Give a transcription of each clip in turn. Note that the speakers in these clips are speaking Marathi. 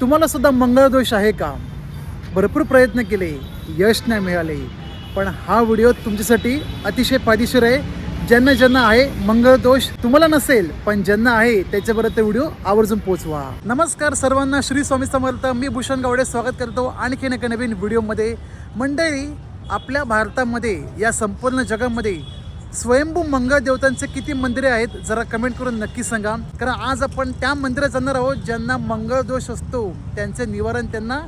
तुम्हाला सुद्धा मंगळदोष आहे का? भरपूर प्रयत्न केले यश नाही मिळाले पण हा व्हिडिओ तुमच्यासाठी अतिशय फायदेशीर आहे. ज्यांना ज्यांना आहे मंगळदोष तुम्हाला नसेल पण ज्यांना आहे त्याच्यापर्यंत व्हिडिओ आवर्जून पोहोचवा. नमस्कार सर्वांना श्री स्वामी समर्थ मी भूषण गावडे स्वागत करतो आणखीन एका नवीन व्हिडिओमध्ये. मंडळी आपल्या भारतामध्ये या संपूर्ण जगामध्ये स्वयंभू मंगळ देवतांचे किती मंदिरे आहेत जरा कमेंट करून नक्की सांगा. कारण आज आपण त्या मंदिरात जाणार आहोत ज्यांना मंगळ दोष असतो. त्यांचे निवारण त्यांना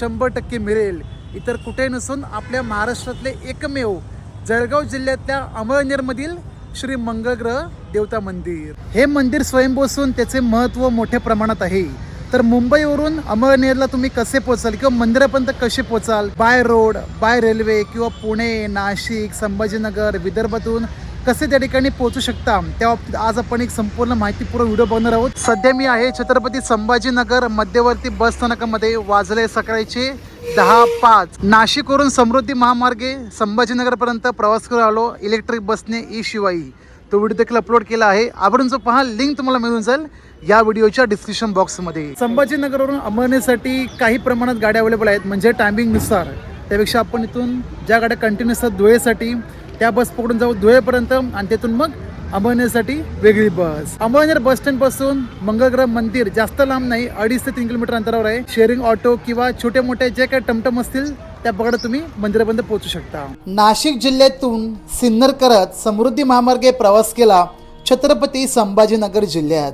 शंभर टक्के मिळेल. इतर कुठे नसून आपल्या महाराष्ट्रातले एकमेव जळगाव जिल्ह्यातल्या अमळनेरमधील श्री मंगळग्रह देवता मंदिर. हे मंदिर स्वयंभू असून त्याचे महत्त्व मोठ्या प्रमाणात आहे. तर मुंबईवरून अमळनेरला तुम्ही कसे पोचाल किंवा मंदिरापर्यंत कसे पोचाल बाय रोड बाय रेल्वे किंवा पुणे नाशिक संभाजीनगर विदर्भातून कसे त्या ठिकाणी पोहोचू शकता? त्या बाबतीत आज आपण एक संपूर्ण माहितीपूर्ण व्हिडिओ बनवणार आहोत. सध्या मी आहे छत्रपती संभाजीनगर मध्यवर्ती बस स्थानकामध्ये वाजले सकाळचे दहा पाच. नाशिकवरून समृद्धी महामार्गे संभाजीनगरपर्यंत प्रवास करून आलो. इलेक्ट्रिक बसने ई शिवाई तो व्हिडिओ देखील अपलोड केला आहे. आपण जो पहा लिंक तुम्हाला मिळून जाईल या व्हिडिओच्या डिस्क्रिप्शन बॉक्समध्ये संभाजीनगरवरून अंबरनेसाठी काही प्रमाणात गाड्या अवेलेबल आहेत. म्हणजे टायमिंगनुसार त्यापेक्षा आपण इथून ज्या गाड्या कंटिन्यू असतात धुळेसाठी त्या बस पकडून जाऊ. धुळेपर्यंत आणि तिथून मग अमळनेरसाठी वेगळी बस. अमळनेर बस स्टँडपासून मंगळग्रह मंदिर जास्त लांब नाही अडीच ते तीन किलोमीटर अंतरावर आहे. शेअरिंग ऑटो किंवा छोटे मोठे जे काही टमटम असतील त्या पकडत तुम्ही मंदिरापर्यंत पोहोचू शकता. नाशिक जिल्ह्यातून सिन्नर करत समृद्धी महामार्गे प्रवास केला छत्रपती संभाजीनगर जिल्ह्यात.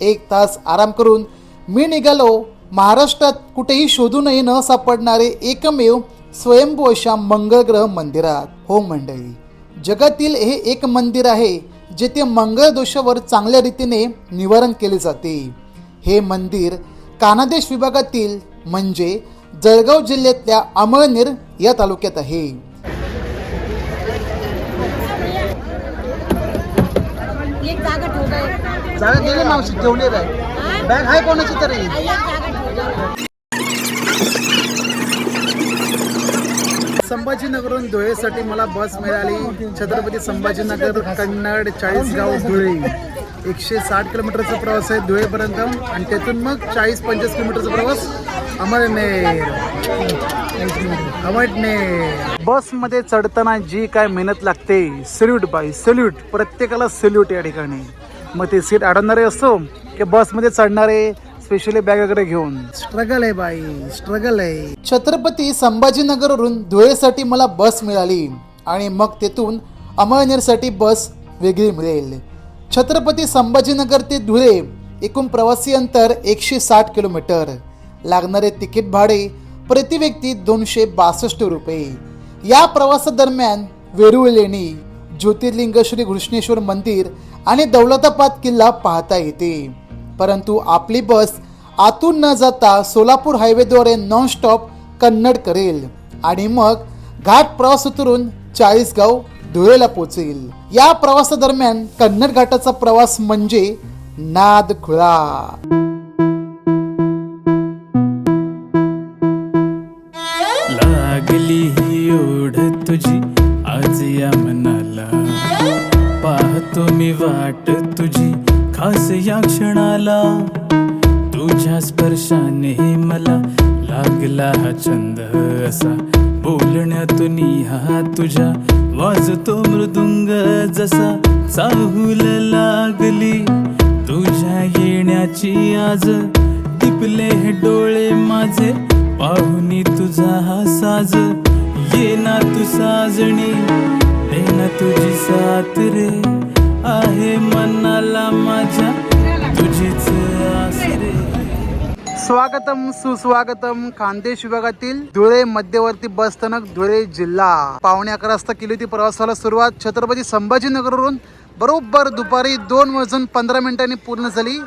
एक तास आराम करून मी निघालो. महाराष्ट्रात कुठेही शोधूनही न सापडणारे एकमेव स्वयंभू अशा मंगळग्रह मंदिरात. हो मंडळी जगातील हे एक मंदिर आहे जेथे मंगळ दोषावर चांगल्या रीतीने निवारण केले जाते. हे मंदिर कानादेश विभागातील म्हणजे जळगाव जिल्ह्यातल्या अमळनेर या तालुक्यात आहे. एक जागा मावशी ठेवली बॅग बॅग आहे कोणाची तरी एक जागा ठेवलाय संभाजीनगरहून धुळेसाठी मला बस मिळाली. छत्रपती संभाजीनगर कन्नड चाळीसगाव धुळे. एकशे साठ किलोमीटरचा प्रवास आहे धुळेपर्यंत. आणि त्यातून मग चाळीस पंचवीस किलोमीटरचा प्रवास अमळनेर. अमरनेर बसमध्ये चढताना जी काय मेहनत लागते सल्यूट बाय सल्यूट प्रत्येकाला सल्यूट या ठिकाणी. मग ते सीट अडवणारे असो की बसमध्ये चढणारे स्पेशली बॅग वगैरे घेऊन. स्ट्रगल आहे बाई स्ट्रगल आहे. छत्रपती संभाजीनगरवरून धुळेसाठी मला बस मिळाली आणि मग तेथून अमळनेरसाठी बस वेगळी मिळेल. छत्रपती संभाजीनगर ते धुळे एकूण प्रवासी अंतर एकशे साठ किलोमीटर. लागणारे तिकीट भाडे प्रति व्यक्ती दोनशे बासष्ट रुपये. या प्रवासादरम्यान वेरूळ लेणी ज्योतिर्लिंग श्री घृष्णेश्वर मंदिर आणि दौलताबाद किल्ला पाहता येते. परंतु आपली बस आतून न जाता सोलापूर हायवेद्वारे नॉन स्टॉप कन्नड करेल आणि मग घाट प्रवास उतरून चाळीसगाव धुळेला पोचेल. या प्रवासादरम्यान कन्नड घाटाचा प्रवास म्हणजे नाद खुळा. लागली ही ओढ तुझी आज या मनाला. पाहतो मी वाट तुझी खास या क्षणाला तुझ्या स्पर्शाने मला लागला हा छंद असा. बोलण्यातून हा तुझ्या वाजतो मृदुंग जसा चाहूल लागली. तुझ्या येण्याची आज टिपले हे डोळे माझे पाहुनी तुझा हा साज. ये ना तू साजणी दे ना तुझी साथ रे. आहे मनाला माझ्या. तुझीच आस रे स्वागतम सुस्वागतम खानदेश विभागातील धुळे मध्यवर्ती बस स्थानक धुळे जिल्हा. पावणे अकरा वाजता केली होती प्रवासाला सुरुवात. छत्रपती संभाजीनगरवरून बरोबर दुपारी दोन वाजून पंधरा मिनिटांनी पूर्ण झाली.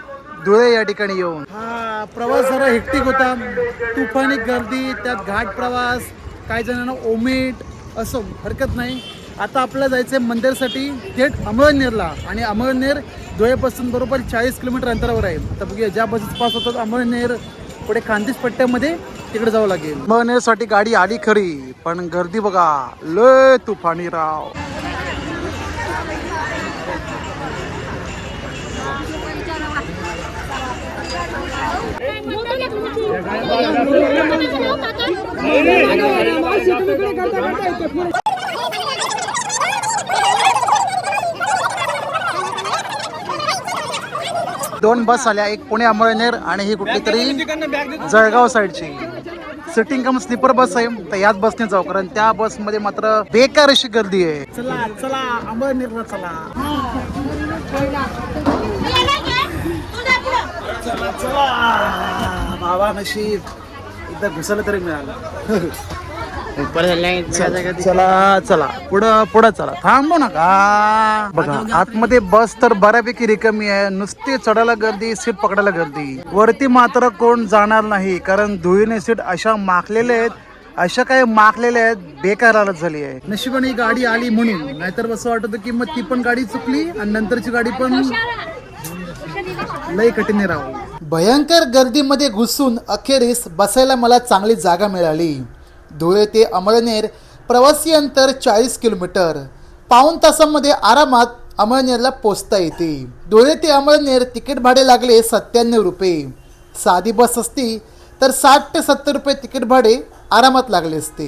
धुळे या ठिकाणी येऊन. हा प्रवास जरा हेक्टिक होता. तुफानी गर्दी त्यात घाट प्रवास काही जणांना ओमेट असो हरकत नाही. आता आपल्याला जायचं आहे मंदिरसाठी थेट अमळनेरला. आणि अमळनेर धुळेपासून बरोबर चाळीस किलोमीटर अंतरावर आहे. आता बघूया ज्या बसेस पास होतात अमळनेर पुढे खानदेश पट्ट्यामध्ये तिकडे जावं लागेल. अमळनेरसाठी गाडी आली खरी पण गर्दी बघा लय तुफानी राव. दोन बस आल्या एक पुणे अमळनेर आणि ही कुठली तरी जळगाव साईडची. सिटिंग कम स्लीपर बस आहे तर याच बसने जाऊ कारण त्या बसमध्ये मात्र बेकार अशी गर्दी आहे. चला चला अमळनेरला चला. बाबा नशीब एकदा घुसायला तरी मिळालं. चला चला पुढं पुढं चला. थांबू नका. बघा आतमध्ये बस तर बऱ्यापैकी रिकामी आहे. नुसती चढायला गर्दी सीट पकडायला गर्दी. वरती मात्र कोण जाणार नाही कारण धुळीने सीट अशा माखलेल्या आहेत अशा काही माखलेल्या आहेत बेकार हालत झाली आहे. नशिबाने ही गाडी आली म्हणून. नाहीतर असं वाटत की मग ती पण गाडी चुकली आणि नंतरची गाडी पण लय कठीण राहू. भयंकर गर्दीमध्ये घुसून अखेरीस बसायला मला चांगली जागा मिळाली. धुळे ते अमळनेर प्रवासी अंतर चाळीस किलोमीटर. पाऊण तासामध्ये आरामात अमळनेरला पोचता येते. धुळे ते अमळनेर तिकीट भाडे लागले सत्त्याण्णव रुपये. साधी बस असती तर साठ ते सत्तर रुपये तिकीट भाडे आरामात लागले असते.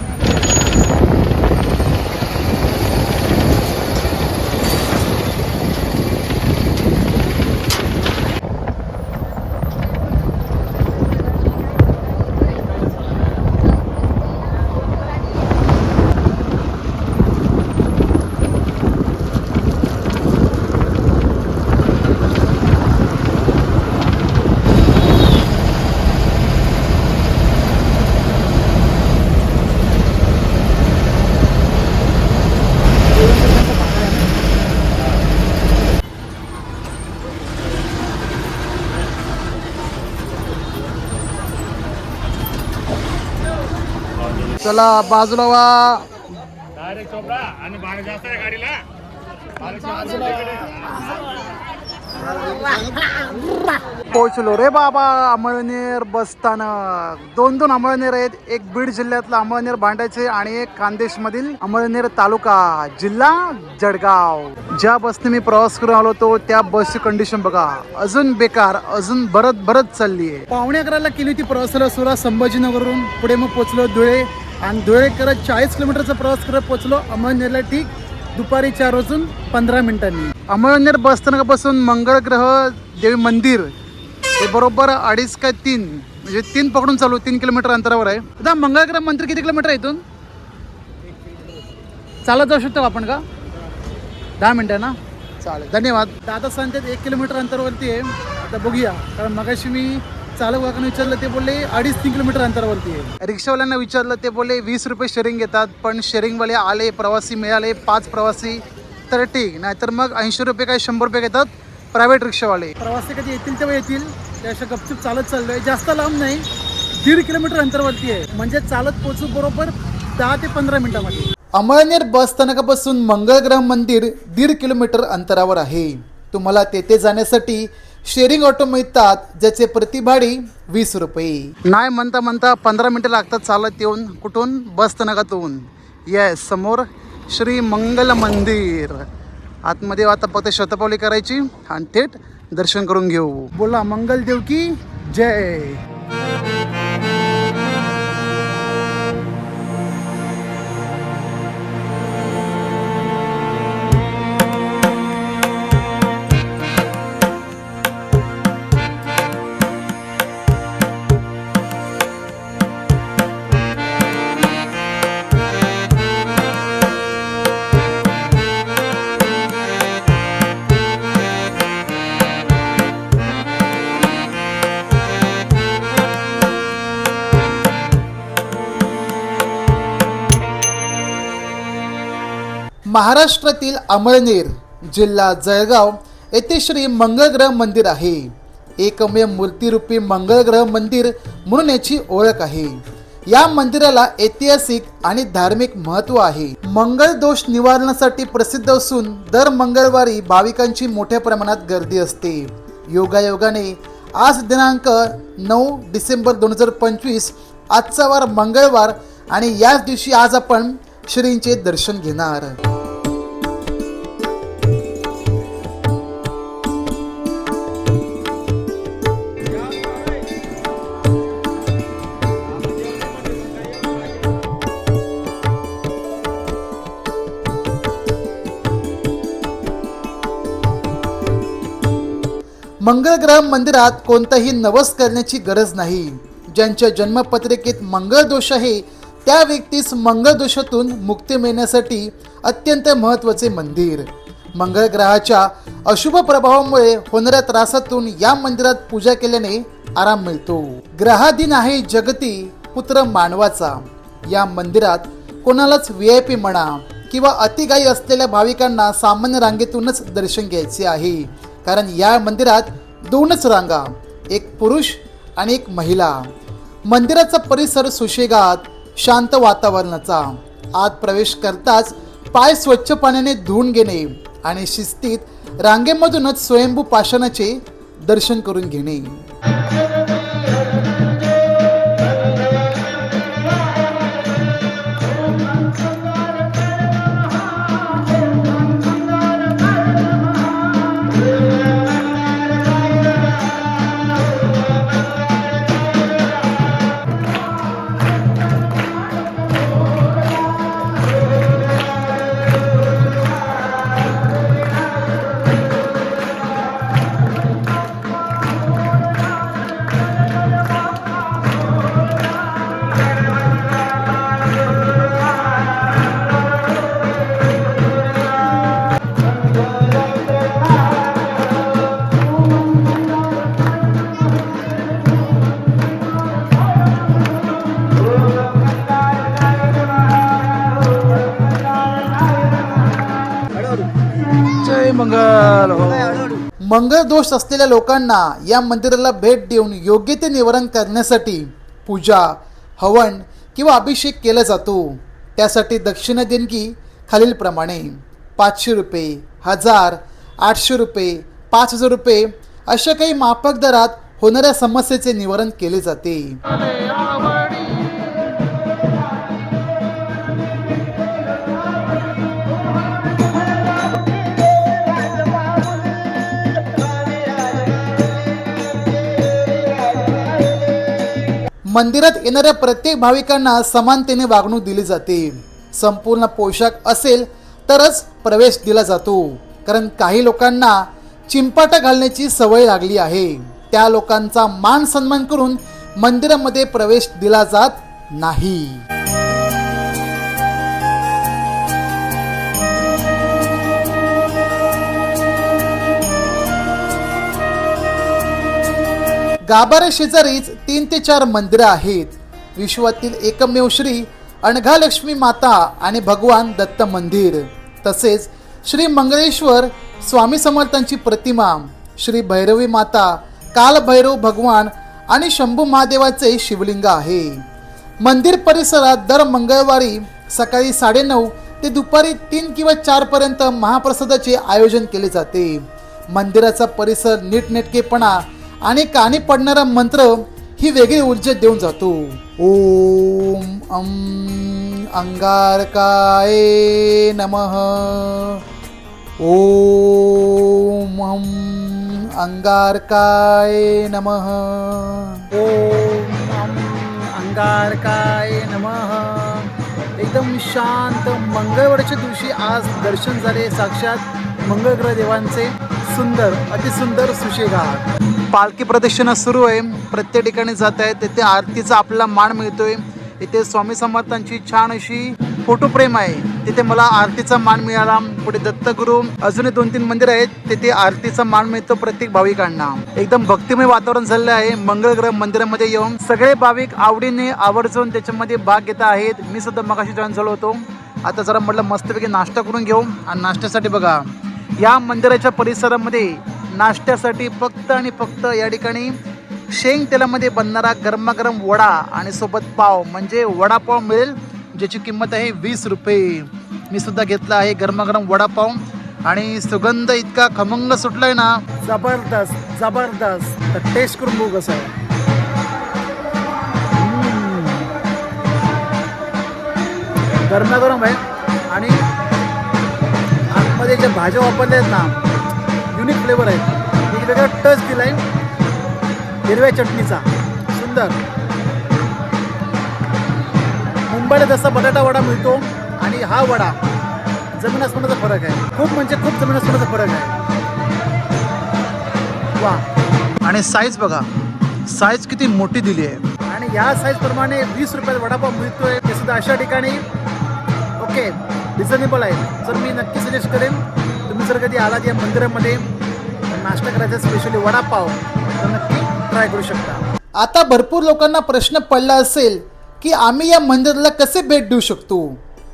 चला बाजूला वा. पोचलो रे बाबा अमळनेर बस स्थानक. दोन दोन अमळनेर आहेत. एक बीड जिल्ह्यातलं अमळनेर भांड्याचे आणि एक खानदेश मधील अमळनेर तालुका जिल्हा जळगाव. ज्या बसने मी प्रवास करून आलो होतो त्या बसची कंडिशन बघा. अजून बेकार अजून भरत भरत चालली आहे पावणे अकराला केली होती प्रवासाला सुरुवात संभाजीनगरवरून. पुढे मग पोचलो धुळे. आणि धुळे करत चाळीस किलोमीटरचा प्रवास करत पोचलो अमळनेरला ठीक दुपारी चार वाजून पंधरा मिनिटांनी. अमळनेर बस स्थानकापासून मंगळ ग्रह देवी मंदिर हे बरोबर अडीच काय तीन म्हणजे तीन पकडून चालू तीन किलोमीटर अंतरावर आहे. आता मंगळ ग्रह मंदिर किती किलोमीटर आहे इथून? चालत जाऊ शकतो आपण का? दहा मिनटं ना? चालेल धन्यवाद. दादा सांगतात एक किलोमीटर अंतरावरती आहे. आता बघूया. कारण मगाशी मी चालक काकांना विचारलं ते बोलले अडीच तीन किलोमीटर अंतरावरती आहे. रिक्षावाल्यांना विचारलं ते बोलले वीस रुपये शेअरिंग घेतात पण शेअरिंगवाले आले प्रवासी मिळाले पाच प्रवासी तर ठीक नाहीतर मग ऐंशी रुपये काय शंभर रुपये घेतात प्रायव्हेट रिक्षावाले. प्रवासी कधी येतील तेव्हा येतील ते अशा गपचूप चालत चाललोय. जास्त लांब नाही दीड किलोमीटर अंतरावरती आहे. म्हणजे चालत पोचू बरोबर दहा ते पंधरा मिनिटामध्ये. अमळनेर बस स्थानकापासून मंगळग्रह मंदिर दीड किलोमीटर अंतरावर आहे. तुम्हाला तेथे जाण्यासाठी शेअरिंग ऑटो मिळतात ज्याचे प्रतिभाडी वीस रुपये. नाही म्हणता म्हणता पंधरा मिनिटं लागतात चालत येऊन कुठून? बस स्थानकातून येस समोर श्री मंगल मंदिर. आतमध्ये आता फक्त शतपावली करायची आणि थेट दर्शन करून घेऊ. बोला मंगल देव की जय. महाराष्ट्रातील अमळनेर जिल्हा जळगाव येथे श्री मंगळग्रह मंदिर आहे. एकमेव मूर्तिरूपी मंगळग्रह मंदिर म्हणून याची ओळख आहे. या मंदिराला ऐतिहासिक आणि धार्मिक महत्त्व आहे. मंगळ दोष निवारणासाठी प्रसिद्ध असून दर मंगळवारी भाविकांची मोठ्या प्रमाणात गर्दी असते. योगायोगाने आज दिनांक नऊ डिसेंबर दोन हजार पंचवीस आजचा वार मंगळवार आणि याच दिवशी आज आपण श्रींचे दर्शन घेणार. मंगळग्रह मंदिरात कोणताही नवस करण्याची गरज नाही. ज्यांच्या जन्मपत्रिकेत मंगळ दोष आहे त्या व्यक्तीस मंगळ दोषातून मुक्ती मिळण्यासाठी अत्यंत महत्त्वाचे मंदिर. मंगळ ग्रहाच्या अशुभ प्रभावामुळे होणाऱ्या त्रासातून या मंदिरात पूजा केल्याने आराम मिळतो. ग्रहाधीन आहे जगती पुत्र मानवाचा. या मंदिरात कोणालाच व्ही आय पी म्हणा किंवा अतिगाई असलेल्या भाविकांना सामान्य रांगेतूनच दर्शन घ्यायचे आहे. कारण या मंदिरात दोनच रांगा एक पुरुष आणि एक महिला. मंदिराचा परिसर सुशेगात शांत वातावरणाचा. आत प्रवेश करताच पाय स्वच्छ पाण्याने धुवून घेणे आणि शिस्तीत रांगेमधूनच स्वयंभू पाषाणाचे दर्शन करून घेणे. मंगळ दोष असलेल्या लोकांना या मंदिराला भेट देऊन योग्य ते निवारण करण्यासाठी पूजा हवन किंवा अभिषेक केला जातो. त्यासाठी दक्षिणा देणगी खालीलप्रमाणे पाचशे रुपये हजार आठशे रुपये पाच हजार रुपये अशा काही माफक दरात होणाऱ्या समस्येचे निवारण केले जाते. मंदिरात येणाऱ्या प्रत्येक भाविकांना समानतेने वागणूक दिली जाते. संपूर्ण पोशाख असेल तरच प्रवेश दिला जातो. कारण काही लोकांना चिंपाटा घालण्याची सवय लागली आहे. त्या लोकांचा मान सन्मान करून मंदिरामध्ये प्रवेश दिला जात नाही. गाभाऱ्या शेजारीच तीन ते चार मंदिरं आहेत. विश्वातील एकमेव श्री अणघालक्ष्मी माता आणि भगवान दत्त मंदिर. तसेच श्री मंगळेश्वर स्वामी समर्थांची प्रतिमा श्री भैरवी माता कालभैरव भगवान आणि शंभू महादेवाचे शिवलिंग आहे. मंदिर परिसरात दर मंगळवारी सकाळी साडेनऊ ते दुपारी तीन किंवा चार पर्यंत महाप्रसादाचे आयोजन केले जाते. मंदिराचा परिसर नीटनेटकेपणा आणि कानी पडणारा मंत्र ही वेगळी ऊर्जा देऊन जातो. ओम अम अंगारकाय नमः. ओम अम अंगारकाय नमः. ओम अम अंगारकाय नमः. एकदम शांत मंगळवारच्या दिवशी आज दर्शन झाले साक्षात मंगळग्रह देवांचे सुंदर अतिसुंदर सुशेगार पालखी प्रदक्षिणा सुरू आहे. प्रत्येक ठिकाणी जात आहे तिथे आरतीचा आपल्याला मान मिळतोय. इथे स्वामी समर्थांची छान अशी फोटोप्रेम आहे. तिथे मला आरतीचा मान मिळाला. पुढे दत्तगुरू. अजूनही दोन तीन मंदिर आहेत. तिथे आरतीचा मान मिळतो प्रत्येक भाविकांना. एकदम भक्तिमय वातावरण झालेलं आहे. मंगळग्रह मंदिरामध्ये येऊन सगळे भाविक आवडीने आवर्जून त्याच्यामध्ये भाग घेत आहेत. मी सुद्धा मगाशी जॉईन झालो होतो. आता जरा म्हटलं मस्तपैकी नाश्ता करून घेऊ. आणि नाश्त्यासाठी बघा या मंदिराच्या परिसरामध्ये नाश्त्यासाठी फक्त आणि फक्त या ठिकाणी शेंग तेलामध्ये बनणारा गरमागरम वडा आणि सोबत पाव म्हणजे वडापाव मिळेल ज्याची किंमत आहे वीस रुपये. मी सुद्धा घेतला आहे गरमागरम वडापाव आणि सुगंध इतका खमंग सुटलाय ना. जबरदस्त जबरदस्त. तर टेस्ट करून बघू कसं आहे. गरमागरम आहे आणि आतमध्ये ज्या भाज्या वापरल्या आहेत ना युनिक फ्लेवर आहेत एक वेगळा टच दिला आहे हिरव्या चटणीचा. सुंदर. मुंबईला जसा बटाटा वडा मिळतो आणि हा वडा जमीन आसमानाचा फरक आहे. खूप म्हणजे खूप जमीन आसमानाचा फरक आहे. वा आणि साईज बघा. साईज किती मोठी दिली आहे. आणि या साईज प्रमाणे वीस रुपयात वडापाव मिळतोय. ते सुद्धा अशा ठिकाणी. ओके रिझनेबल आहे. तर मी नक्की सजेस्ट करेन जर कधी आलात या मंदिरामध्ये? नाश्ता करायचा स्पेशली वडापाव तर नक्की ट्राय करू शकता. आता भरपूर लोकांना प्रश्न पडला असेल की आम्ही या मंदिराला कसे भेट देऊ शकतो?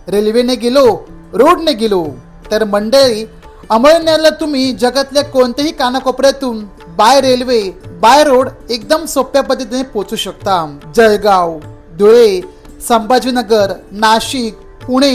रेल्वेने गेलो रोडने गेलो तर मंडळी अमळनेरला तुम्ही जगातल्या कोणत्याही कानाकोपऱ्यातून बाय रेल्वे बाय रोड एकदम सोप्या पद्धतीने पोहोचू शकता. जळगाव धुळे संभाजीनगर नाशिक पुणे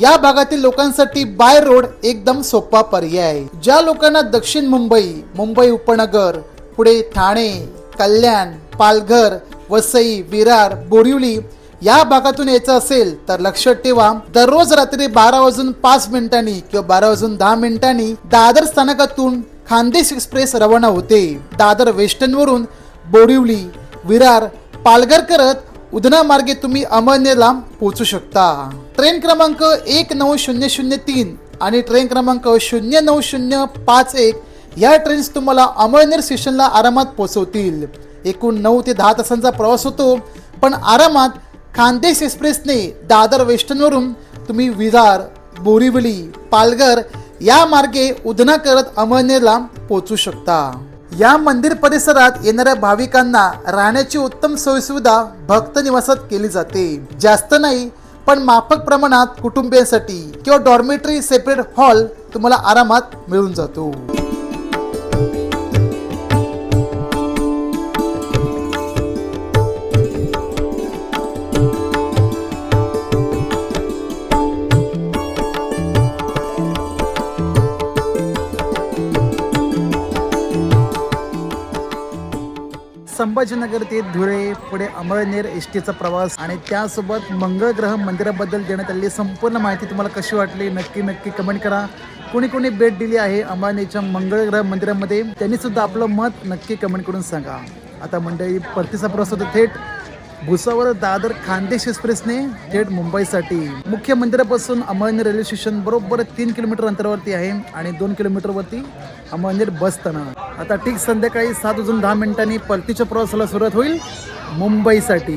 या भागातील लोकांसाठी बाय रोड एकदम सोपा पर्याय. ज्या लोकांना दक्षिण मुंबई मुंबई उपनगर पुढे ठाणे कल्याण पालघर वसई विरार बोरिवली या भागातून यायचं असेल तर लक्षात ठेवा दररोज रात्री बारा वाजून पाच मिनिटांनी किंवा बारा वाजून दहा मिनिटांनी दादर स्थानकातून खानदेश एक्सप्रेस रवाना होते. दादर वेस्टर्न वरून बोरिवली विरार पालघर करत उदना मार्गे तुम्ही अमळनेरला पोहोचू शकता. ट्रेन क्रमांक एक नऊ शून्य शून्य तीन आणि ट्रेन क्रमांक शून्य नऊ शून्य पाच एक या ट्रेन्स तुम्हाला अमळनेर स्टेशनला आरामात पोहोचवतील. एकूण नऊ ते दहा तासांचा प्रवास होतो पण आरामात खानदेश एक्सप्रेसने दादर वेस्टर्नवरून तुम्ही विरार बोरिवली पालघर या मार्गे उधना करत अमळनेरला पोहोचू शकता. या मंदिर परिसरात येणाऱ्या भाविकांना राहण्याची उत्तम सोयीसुविधा भक्त निवासात केली जाते. जास्त नाही पण माफक प्रमाणात कुटुंबियांसाठी किंवा डॉर्मेटरी सेपरेट हॉल तुम्हाला आरामात मिळून जातो. संभाजीनगर ते धुळे पुढे अमळनेर एस टीचा प्रवास आणि त्यासोबत मंगळ ग्रह मंदिराबद्दल देण्यात आलेली संपूर्ण माहिती तुम्हाला कशी वाटली नक्की नक्की कमेंट करा. कोणी कोणी भेट दिली आहे अंबानीच्या मंगळ ग्रह मंदिरामध्ये त्यांनी सुद्धा आपलं मत नक्की कमेंट करून सांगा. आता मंडळी परतीचा प्रवास होता थेट भुसावर दादर खानदेश एक्सप्रेसने थेट मुंबईसाठी. मुख्य मंदिरापासून अमळनेर रेल्वे स्टेशन बरोबर तीन किलोमीटर अंतरावरती आहे आणि दोन किलोमीटरवरती अमळनेर बसताना आता ठीक संध्याकाळी सात वाजून दहा मिनिटांनी परतीच्या प्रवासाला सुरुवात होईल मुंबईसाठी.